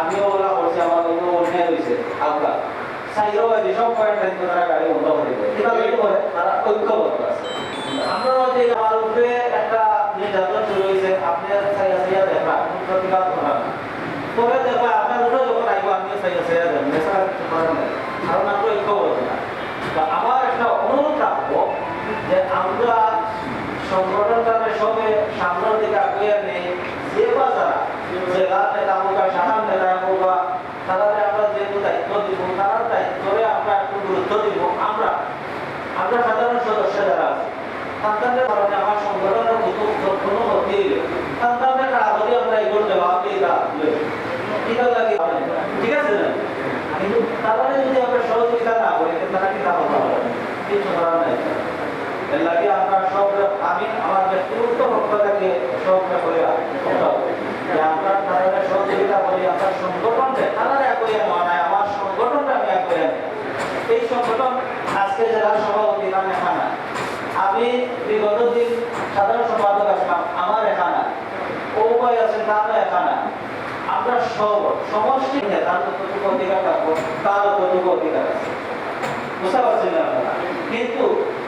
আমিও ওলা করছি আমার কিন্তু অন্যায় হয়েছে আগুলা সাইরো বাজে, সব পয়েন্ট থাকবে তারা গাড়ি বন্ধ করে দেবে কীভাবে করে তারা ঐক্যবদ্ধ আছে। আমরা যে আমার উপরে একটা নির্যাতন শুরু হয়েছে, আপনি সাইয়া সাইয়া দেখা প্রতিবাদ করা পরে দেখবা আপনার উপরে যখন আইব, আমিও সাইয়া সাইয়া দেবেন এছাড়া কিছু করার নেই। কারণ আমরা ঐক্যবদ্ধ না। আমার একটা অনুরোধ রাখব যে আমরা সংগঠনটাকে সবে সামনের দিকে আগুয়ে নেই, যে বা যারা জেলা নেতা হোক বা সাধারণ নেতা হোক বা তাদের আমরা যেহেতু দায়িত্ব দিব তার দায়িত্বে আমরা একটু গুরুত্ব দিব আমরা আমরা সাধারণ এর লাগে সব আমি আমার ব্যক্তিগত পক্ষ থেকে করে যে আমরা তাদের সহযোগিতা করি আমরা সংগঠনকে তারা একই নয় আমার সংগঠনটা আমি একই এই সংগঠন আজকে জেলা সভাপতি নাম এখানা আমি বিগত দিন সাধারণ সম্পাদক আসলাম আমার এখানা ও ভাই আছে তারও এখানা আমরা সমষ্টি তার কতটুকু অধিকার থাকব, তার কতটুকু অধিকার আছে। বুঝতে পারছেন না আপনারা? কিন্তু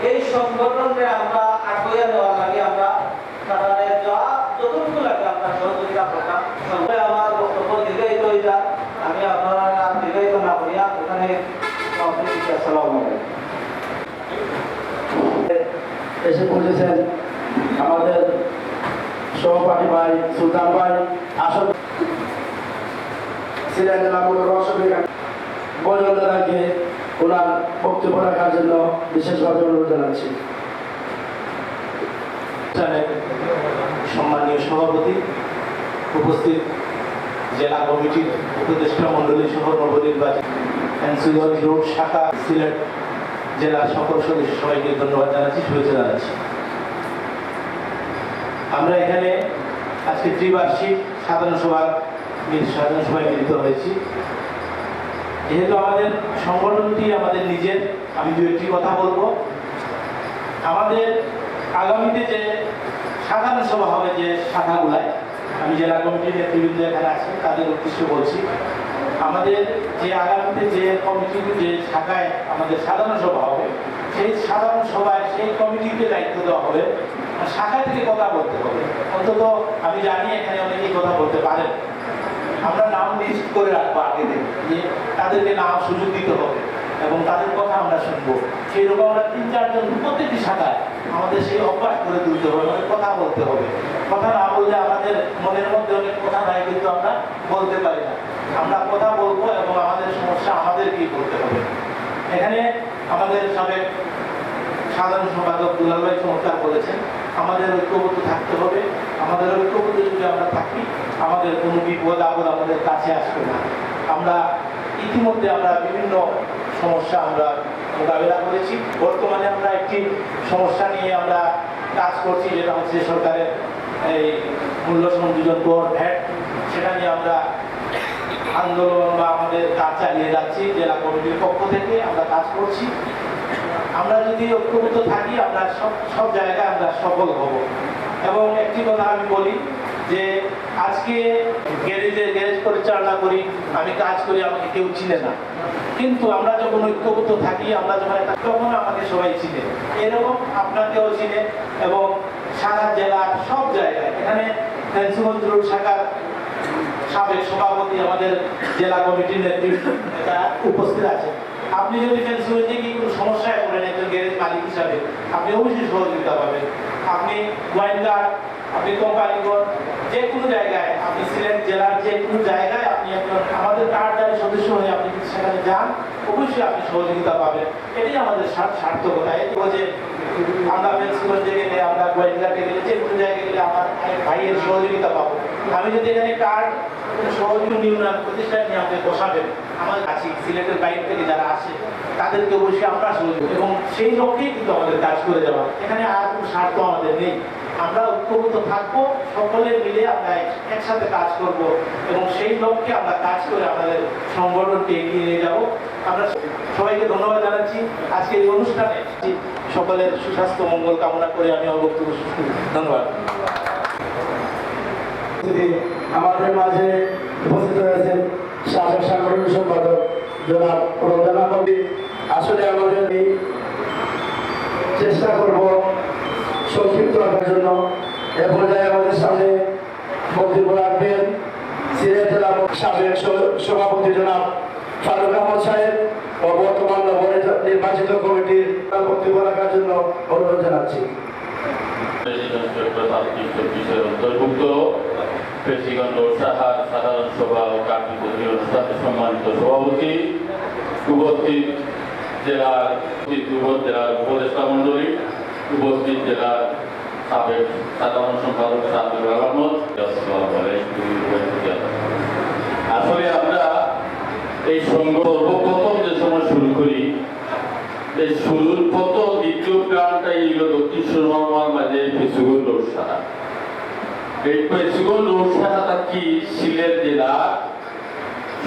এই সংগঠনকে আমরা আগুয়ে নেওয়ার লাগে আমরা তাদের যতটুকু লাগে আমরা সহযোগিতা করতাম। সবাই আমার বক্তব্য আমি আপনারা না ওখানে এসে পৌঁছেছেন আমাদের সহপাঠী ভাই, সুলতান ভাই। আসল সিরিয়াল জেলা কোনো রসবিকা বৈধতাকে ওনার বক্তব্য রাখার জন্য বিশেষভাবে অনুরোধ জানাচ্ছি। সম্মানীয় সভাপতি, উপস্থিত জেলা কমিটির উপদেষ্টা মণ্ডলী সহ নবনির্বাচিত রোড শাখা সিলেট জেলার সকল সদস্য সবাইকে ধন্যবাদ জানাচ্ছি, শুভেচ্ছা জানাচ্ছি। আমরা এখানে আজকে ত্রিবার্ষিক সাধারণ সভার সাধারণ সভায় মিলিত হয়েছি। যেহেতু আমাদের সংগঠনটি আমাদের নিজের, আমি দু একটি কথা বলব। আমাদের আগামীতে যে সাধারণ সভা হবে যে শাখাগুলায় আমি জেলা কমিটির নেতৃবৃন্দ এখানে আছেন, তাদের উদ্দেশ্যে বলছি, আমাদের যে আগামীতে যে কমিটির যে শাখায় আমাদের সাধারণ সভা হবে, সেই সাধারণ সভায় সেই কমিটিকে দায়িত্ব দেওয়া হবে শাখা থেকে কথা বলতে হবে। অন্তত আমি জানি এখানে অনেকেই কথা বলতে পারেন। আমরা নাম লিস্ট করে রাখব আগে থেকে। তাদেরকে নাম সুযোগ দিতে হবে এবং তাদের কথা আমরা শুনব। সেই রকম আমরা তিন, চারজন প্রত্যেকটি শাখায় আমাদের সেই অভ্যাস করে তুলতে হবে, আমাদের কথা বলতে হবে। কথা না বললে আমাদের মনের মধ্যে অনেক কথা নাই, কিন্তু আমরা বলতে পারি না। আমরা কথা বলব এবং আমাদের সমস্যা আমাদেরকেই বলতে হবে। এখানে আমাদের সাবেক সাধারণ সম্পাদক দুলাল ভাই চমৎকার বলেছেন আমাদের ঐক্যবদ্ধ থাকতে হবে। আমাদের ঐক্যবদ্ধ যদি আমরা থাকি, আমাদের কোনো বিপদ, আপদ আমাদের কাছে আসবে না। আমরা ইতিমধ্যে আমরা বিভিন্ন সমস্যা আমরা মোকাবিলা করেছি। বর্তমানে আমরা একটি সমস্যা নিয়ে আমরা কাজ করছি, যেটা হচ্ছে সরকারের এই মূল্য সংযোজন কর ভ্যাট সেটা নিয়ে আমরা আন্দোলন বা আমাদের কাজ চালিয়ে যাচ্ছি। জেলা কমিটির পক্ষ থেকে আমরা কাজ করছি। আমরা যদি ঐক্যবদ্ধ থাকি, আমরা সব সব জায়গায় আমরা সফল হব। এবং একটি কথা আমি বলি যে, আজকে গ্যারেজে গ্যারেজ পরিচালনা করি, আমি কাজ করি, আমাকে কেউ চিনে না। কিন্তু আমরা যখন ঐক্যবদ্ধ থাকি, আমরা যখন তখন আমাকে সবাই চিনে। এরকম আপনাকেও চিনে এবং সারা জেলার সব জায়গায়, এখানে ফেন্সিগঞ্জ শাখার সাবেক সভাপতি আমাদের জেলা কমিটির নেতৃত্ব উপস্থিত আছে আপনি যদি ফেন্সিগঞ্জে কি কোনো সমস্যায় একজন গ্যারেজ মালিক হিসাবে। আপনি অবশ্যই সহযোগিতা পাবেন। আপনি কার্ড আপনি কোম্পানিগঞ্জ যে কোনো জায়গায় আপনি সিলেট জেলার যে কোনো জায়গায় আপনি একজন আমাদের কার্ডধারী সদস্য হয়ে আপনি সেখানে যান, অবশ্যই আপনি সহযোগিতা পাবেন। এটাই আমাদের সার্থকতা। এই যে আমরা ফেন্সগঞ্জে গেলে, আমরা গোয়ালঘাটে গেলে যে কোনো জায়গায় গেলে আমার ভাইয়ের সহযোগিতা পাবো। আমি যদি এখানে কার্ড সহযোগী নিউনান প্রতিষ্ঠান নিয়ে আমাদের বসাবেন, আমার কাছে সিলেটের বাইরে থেকে যারা আসে, তাদেরকে অবশ্যই আমরা সহযোগী এবং সেই লক্ষ্যেই কিন্তু আমাদের কাজ করে যাওয়া এখানে আর কোনো স্বার্থ আমাদের নেই। আমরা ঐক্যবদ্ধ থাকব, সকলে মিলে আমরা একসাথে কাজ করব এবং সেই লক্ষ্যে আমরা কাজ করে আমাদের সংগঠনকে এগিয়ে নিয়ে যাব। আমরা সবাইকে ধন্যবাদ জানাচ্ছি। আজকে এই অনুষ্ঠানে সকলের সুস্বাস্থ্য, মঙ্গল কামনা করে আমি আমার বক্তব্য ধন্যবাদ। আমাদের মাঝে উপস্থিত রয়েছেন সাবেক সাংগঠনিক সম্পাদক জনাব রঞ্জনা কবি আসলে আমাদের চেষ্টা করব সংক্ষিপ্ত রাখার জন্য। এ পর্যায়ে আমাদের সামনে বক্তব্য রাখবেন সিলেট জেলা সাবেক সভাপতি জনাব ফারুক আহমদ সাহেব ও বর্তমান নির্বাচিত কমিটির বক্তব্য রাখার জন্য অনুরোধ জানাচ্ছি। অন্তর্ভুক্ত সাধারণ সভা ও সম্মানিত সভাপতি উপস্থিত জেলার উপজেলার উপদেষ্টা মণ্ডলী উপস্থিত জেলার সাবেক সাধারণ সম্পাদক। আসলে আমরা এই সংঘ সর্বপ্রথম যে সময় শুরু করি এই শুরুর প্রথম দ্বিতীয় প্ল্যানটাই হলো দক্ষিণ সুরমার মাঝে পেসুগুল রোড সাহা এই পেসুগুল রোড সাহাটা কি? সিলেট জেলা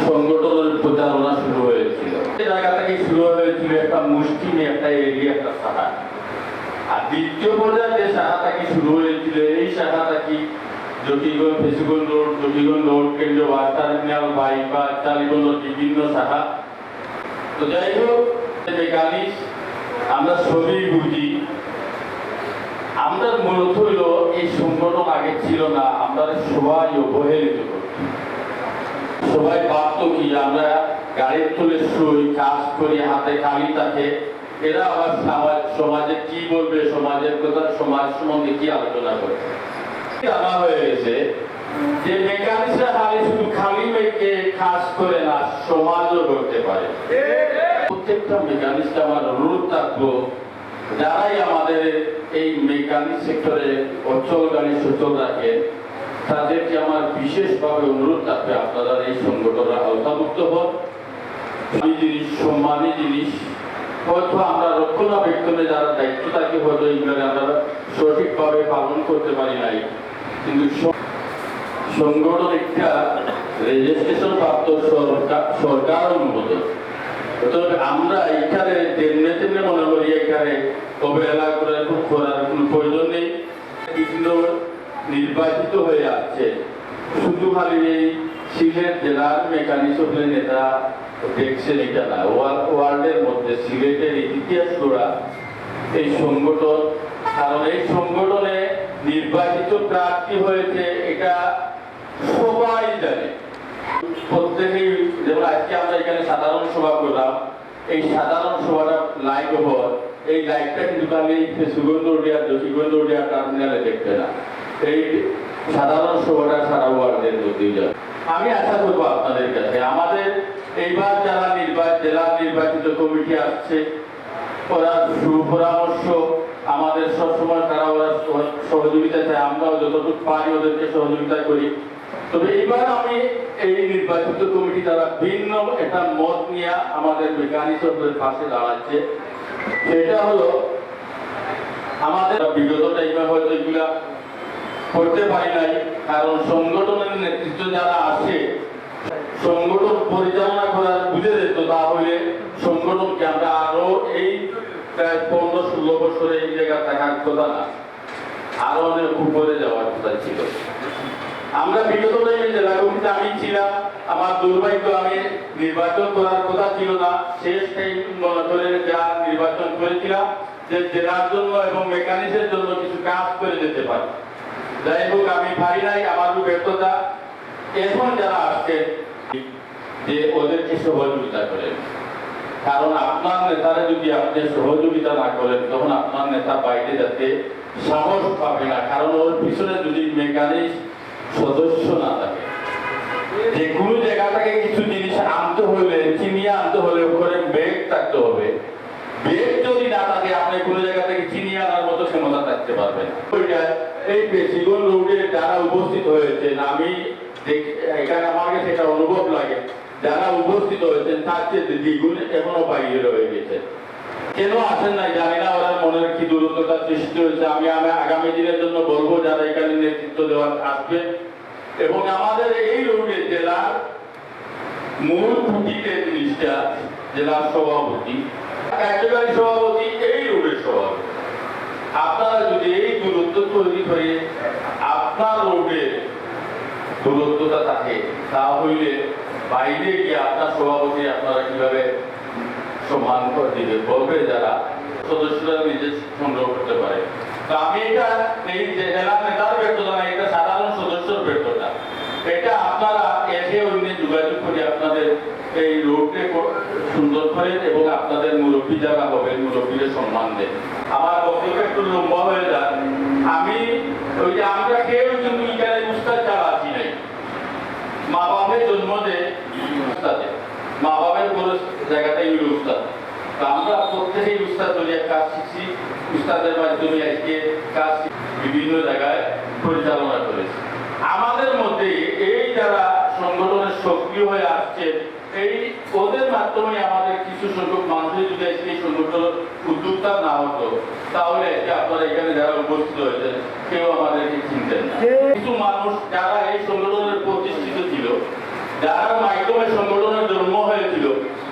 সংগঠনের প্রচারণা শুরু হয়েছিল। এই জায়গা থেকে শুরু হয়েছিল একটা মুসলিম একটা এরিয়া, একটা সাহা আর দ্বিতীয় পর্যায়ে যে শাখাটা কি শুরু হয়েছিল, এই শাখাটা কি? জটিগঞ্জ ফেসুগঞ্জ রোড জটিগঞ্জ রোড কেন্দ্রীয় বাস টার্মিনাল, বাইপাস টালিগঞ্জ বিভিন্ন শাখা। তো যাই হোক আমরা সবই বুঝি। আমরা মূলত হইল এই সংগঠন আগে ছিল না, আমরা সবাই অবহেলিত সবাই কি আমরা গাড়ির তুলে শুই, কাজ করি, হাতে খালি থাকে। এরা আবার সমাজ, সমাজে কি বলবে, সমাজের কথা, সমাজ সম্বন্ধে কি আলোচনা হয়ে গেছে? যে মেকানিকরা খালি শুধু খালি মেয়েকে কাজ করে না, সমাজও করতে পারে। প্রত্যেকটা মেকানিক্সকে আমার অনুরোধ থাকব, যারাই আমাদের এই মেকানিক সেক্টরে অচল গাড়ি সচল রাখে, তাদেরকে আমার বিশেষভাবে অনুরোধ থাকবে, আপনারা এই সংগঠনের আওতাভুক্ত হন। এই জিনিস সম্মানী জিনিস হয়তো আমরা রক্ষণাবেক্ষণে যারা দায়িত্ব থাকে হয়তো এইগুলো আমরা সঠিকভাবে পালন করতে পারি নাই। কিন্তু সংগঠন একটা রেজিস্ট্রেশন প্রাপ্ত সরকার সরকার অনুমোদন। আমরা এখানে তেমনি মনে করি এখানে অবহেলা করে খুব করার কোনো প্রয়োজন নেই। নির্বাচিত হয়ে আসছে শুধু খালি এই সিলেট জেলার মেকানিজমের নেতা দেখছেন এটা না। ওয়ার্ল্ডের মধ্যে সিলেটের ইতিহাস গড়া এই সংগঠন। কারণ এই সংগঠনে নির্বাচিত প্রার্থী হয়েছে এটা সবাই জানে। প্রত্যেকেই যেমন আজকে আমরা এখানে সাধারণ সভা করলাম, এই সাধারণ সভাটা হওয়ার, এই লাইভটা কিন্তু উডিয়া টার্মিনালে দেখবে না। এই সাধারণ সভাটা সারা আমি আশা করব আপনাদের কাছে, আমাদের এইবার যারা নির্বাচন, জেলা নির্বাচিত কমিটি আসছে, ওরা সুপরামর্শ, আমাদের সবসময় তারা ওরা সহ- সহযোগিতা চায়, আমরাও যতটুকু পারি ওদেরকে সহযোগিতা করি। তবে এবার আমি এই নির্বাচিত কমিটি দ্বারা ভিন্ন একটা মত নিয়ে আমাদের মেকানিজমের পাশে দাঁড়াচ্ছে। সেটা হলো, আমাদের বিগত টাইমে হয়তো এগুলা করতে পারি নাই, কারণ সংগঠনের নেতৃত্ব যারা আছে, সংগঠন পরিচালনা করার বুঝে যেত তাহলে সংগঠনকে আমরা আরও এই প্রায় পনেরো ষোলো বছরে এই জায়গা থাকার কথা না, আরও অনেক উপরে যাওয়ার কথা ছিল। আমরা বিগত টাইমে আমি ছিলাম, আমার দুর্ভাগ্য আমি নির্বাচন করার কথা ছিল না। শেষ টাইম যা নির্বাচন করেছিলাম, যে জেলার জন্য এবং মেকানিক্সের জন্য কিছু কাজ করে যেতে পারি। যাই হোক, আমি পারি নাই, আমার ব্যর্থতা। এখন যারা আসছে, যে ওদেরকে সহযোগিতা করেন কারণ আপনার নেতারা যদি আপনি সহযোগিতা না করেন, তখন আপনার নেতা বাইরে যেতে সাহস পাবে না। কারণ ওর পিছনে যদি মেকানিক সদস্য না থাকে। যে কোনো জায়গা থেকে কিছু জিনিস আনতে হলে চিনিয়ে আনতে হলে ওখানে বেগ থাকতে হবে। বেগ যদি না থাকে, আপনি কোনো জায়গা থেকে চিনিয়ে আনার মতো ক্ষমতা থাকতে পারবেন ওইটা এই পেশিগণ রোডে যারা উপস্থিত হয়েছে, আমি এখানে আমার কাছে অনুভব লাগে। যারা উপস্থিত হয়েছেন তার চেয়ে দ্বিগুণ এখনও বাইরে রয়ে গেছে। কেন আসেন নাই? জানি না ওরা মনের কি দূরত্বতা সৃষ্টি হয়েছে। আমি আমি আগামী দিনের জন্য বলব, যারা এখানে নেতৃত্ব দেওয়ার আসবে। এবং আমাদের এই রোডে জেলার মূল খুঁটিতে জিনিসটা জেলার সভাপতি, একেবারে সভাপতি এই রোডের সভাপতি। আপনারা যদি এই দূরত্ব তৈরি করে আপনার রোডে দূরত্বটা থাকে তা হইলে বাইরে গিয়ে আপনার সভাপতি আপনারা কীভাবে সমান করে দিবে। বলবে যারা, সদস্যরা নিজে সংগ্রহ করতে পারে। তো আমি এটা এই যে জেলা নেতার ব্যর্থতা না এটা সাধারণ সদস্যর ব্যর্থতা এটা আপনারা এসে অন্য যোগাযোগ করে আপনাদের এই রোডকে সুন্দর করেন এবং আপনাদের মুরব্বী যারা হবেন, মুরব্বীদের সম্মান দেন। আমার বক্তব্য একটু লম্বা হয়ে যান আমি ওই যে আমরা কেউ কিন্তু এখানে উস্তাদ ছাড়া আছি নাই। মা বাপের জন্ম দেয়। উস্তাদে মা পুরো জায়গাটাই হলো উস্তাদ। তো আমরা প্রত্যেকেই উস্তাদ ধরে কাজ শিখছি। উস্তাদের মাধ্যমে আজকে কাজ বিভিন্ন জায়গায় পরিচালনা করেছি। আমাদের মধ্যে এই যারা সংগঠনের সক্রিয় হয়ে আসছে এই ওদের মাধ্যমে আমাদের কিছু সংখ্যক মানুষের যদি আজকে এই সংগঠনের উদ্যোক্তা না হতো তাহলে আপনারা এখানে যারা উপস্থিত হয়েছেন কেউ আমাদেরকে চিনতেন না। কিছু মানুষ যারা এই সংগঠনের প্রতিষ্ঠিত ছিল যারা মাধ্যমে সংগঠনের জন্ম হয়েছিল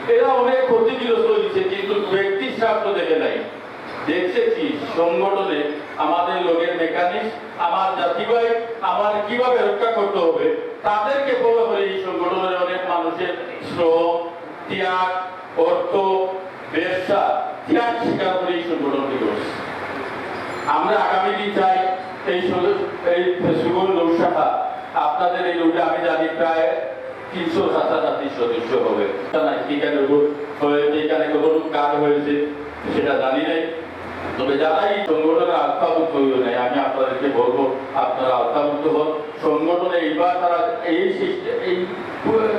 এরা অনেক ক্ষতিগ্রস্ত হয়েছে, কিন্তু ব্যক্তির স্বার্থ দেখে নাই। দেখছে, সংগঠনে আমাদের লোকের মেকানিক আমার জাতি ভাই আমার কীভাবে রক্ষা করতে হবে, তাদেরকে বলে করে এই সংগঠনের অনেক মানুষের শ্রম, ত্যাগ, অর্থ, ব্যবসা ত্যাগ স্বীকার করে এই সংগঠনটি করছে। আমরা আগামী দিন চাই এই সদ- এই সুগুন নৌশাখা আপনাদের এই রোডে আমি জানি প্রায় তিনশো ছাত্রছাত্রী সদস্য হবে। কি এখানে ভুল হয়েছে এখানে কোনো কাজ হয়েছে? সেটা জানি নাই। তবে যারা এই সংগঠনের আস্থাভুক্ত হইল নাই, আমি আপনাদেরকে বলব, আপনারা আস্থাভুক্ত হন। সংগঠনে এইবার তারা এই সিস্টেম, এই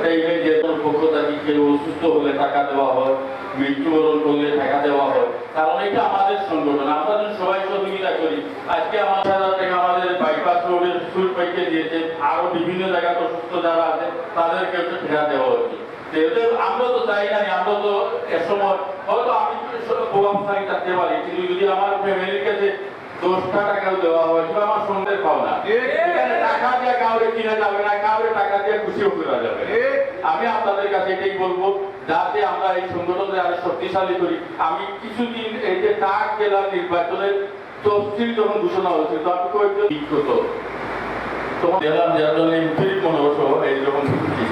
টাইমে যে পক্ষ থেকে কেউ অসুস্থ হলে টাকা দেওয়া হয়, মৃত্যুবরণ করলে টাকা দেওয়া হয়। কারণ এটা আমাদের সংগঠন, আমরা যদি সবাই সহযোগিতা করি, আজকে হাজার টাকা আমাদের বাইপাস রোডের সুর পাইকে দিয়েছে, আরও বিভিন্ন জায়গায় অসুস্থ যারা আছে, তাদেরকে একটু ফেরা দেওয়া হচ্ছে আমরা তো চাই না আমরা তো এ সময় হয়তো আমি প্রভাবশালী থাকতে পারি কিন্তু যদি আমার ফ্যামিলির কাছে দশটা টাকাও দেওয়া হয় সেটা আমার সন্দেহ পাওনা। এখানে টাকা দিয়ে কাউরে কিনা যাবে না কাউরে টাকা দিয়ে খুশিও করা যাবে আমি আপনাদের কাছে এটাই বলব যাতে আমরা এই সংগঠনকে আরও শক্তিশালী করি। আমি কিছুদিন এই যে টাক জেলার নির্বাচনের তফসিল যখন ঘোষণা হয়েছিল তো আমি কয়েকজন বিক্ষত তখন জেলার যার জন্য এমপির মনোবস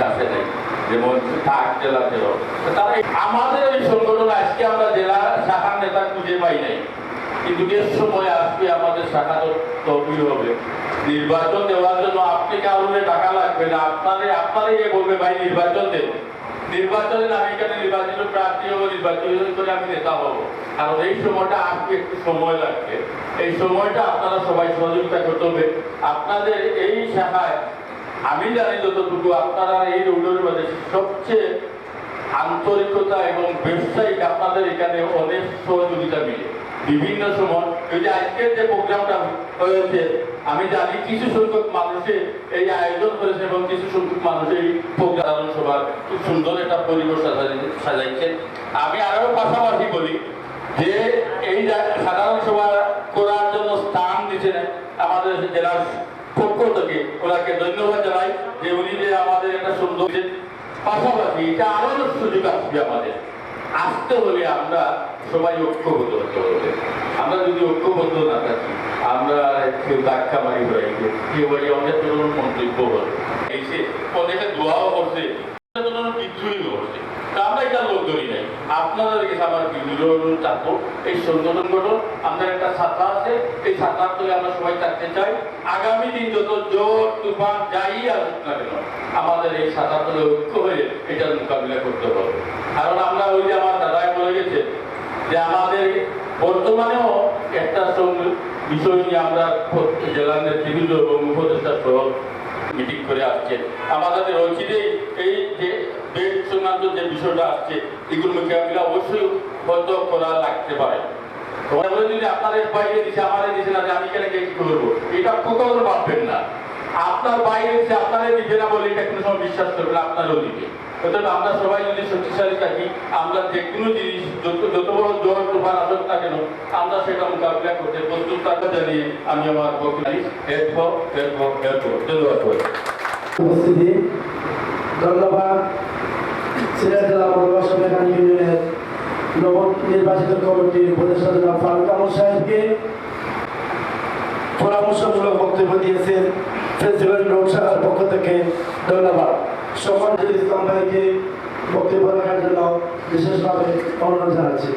আছে নাই যেমন টাক জেলা ছিল তারা আমাদের এই সংগঠন আজকে আমরা জেলা শাখার নেতা খুঁজে পাই নাই। কিন্তু বেশ সময় আসবে আমাদের শাখা তহবিল হবে। নির্বাচন দেওয়ার জন্য আপনি কারণে টাকা লাগবে না, আপনারে, আপনারাই বলবে, ভাই, নির্বাচন দেন। নির্বাচনে আমি এখানে নির্বাচিত প্রার্থী হব, নির্বাচিত করে আমি নেতা হব। কারণ এই সময়টা আসবে একটু সময় লাগবে। এই সময়টা আপনারা সবাই সহযোগিতা করতে হবে। আপনাদের এই শাখায় আমি জানি যতটুকু আপনারা এই রোডের মধ্যে সবচেয়ে আন্তরিকতা এবং ব্যবসায়িক আপনাদের এখানে অনেক সহযোগিতা মিলে। বিভিন্ন সময় এই যে আজকের যে প্রোগ্রামটা হয়েছে, আমি জানি কিছু সংখ্যক মানুষে এই আয়োজন করেছে এবং কিছু সংখ্যক মানুষ এই প্রোগ্রাম সভার খুব সুন্দর একটা পরিবেশ সাজাই- সাজাইছে। আমি আরও পাশাপাশি বলি যে এই সাধারণ সভা করার জন্য স্থান দিচ্ছেন আমাদের জেলার পক্ষ থেকে ওনাকে ধন্যবাদ জানাই যে উনি যে আমাদের একটা সুন্দর পাশাপাশি এটা আরও সুযোগ আসবে আমাদের। আসতে হলে আমরা সবাই ঐক্যবদ্ধ হতে হবে। আমরা যদি ঐক্যবদ্ধ না থাকি, আমরা কেউ ধাক্কা মারি গেছে কেউ অনেক ধরনের মন্তব্য করে। এসে অনেকে দোয়াও করছে অনেক ধরনের বিদ্রোহী করছে তা আমরা এটা লোক ধরি নাই আপনাদের কাছে আমার বিদ্রোহ থাকব এই সংগঠন গঠন আমাদের একটা ছাত্র আছে, এই ছাত্রার থেকে আমরা সবাই থাকতে চাই। আগামী দিন যত জোর, তুফান, যাই আসুক না কেন, আমাদের এই ছাত্রার দলে ঐক্য হয়ে এটার মোকাবিলা করতে হবে। কারণ আমরা ওই যে আমার দাদাই বলে গেছে যে, আমাদের বর্তমানেও একটা বিষয় নিয়ে আমরা জেলার নেতৃবৃন্দ এবং উপদেষ্টা সহ মিটিং করে আসছে আমাদের অচিরেই এই যে সংক্রান্ত যে বিষয়টা আসছে এগুলো মোকাবিলা অবশ্যই হয়তো করা লাগতে পারে। আপনাদের বাইরে দিচ্ছে আমাদের দিচ্ছে না যে আমি কেন কি করব? এটা কখনো ভাববেন না। আপনার বাইরে দিচ্ছে আপনাদের দিবে না বলে এটা কোনো সময় বিশ্বাস করবেন না, আপনারও দিবে। অর্থাৎ আমরা সবাই যদি শক্তিশালী থাকি আমরা যে কোনো জিনিস যত যত বড় জ্বর তুফান আসুক না কেন আমরা সেটা মোকাবিলা করতে প্রস্তুত থাকা জানিয়ে আমি আমার বক্তব্য এরপর এরপর এরপর। ধন্যবাদ ধন্যবাদ। সিলেট জেলা মেকানিক ইউনিয়নের নবনির্বাচিত কমিটির উপদেষ্টা জনাব ফারুক আহমদ সাহেবকে পরামর্শমূলক বক্তব্য দিয়েছেন প্রেসিডেন্ট রোড শাখার পক্ষ থেকে। ধন্যবাদ। সকল ইসলাম ভাইকে বক্তব্য রাখার জন্য বিশেষভাবে অনুরোধ জানাচ্ছি।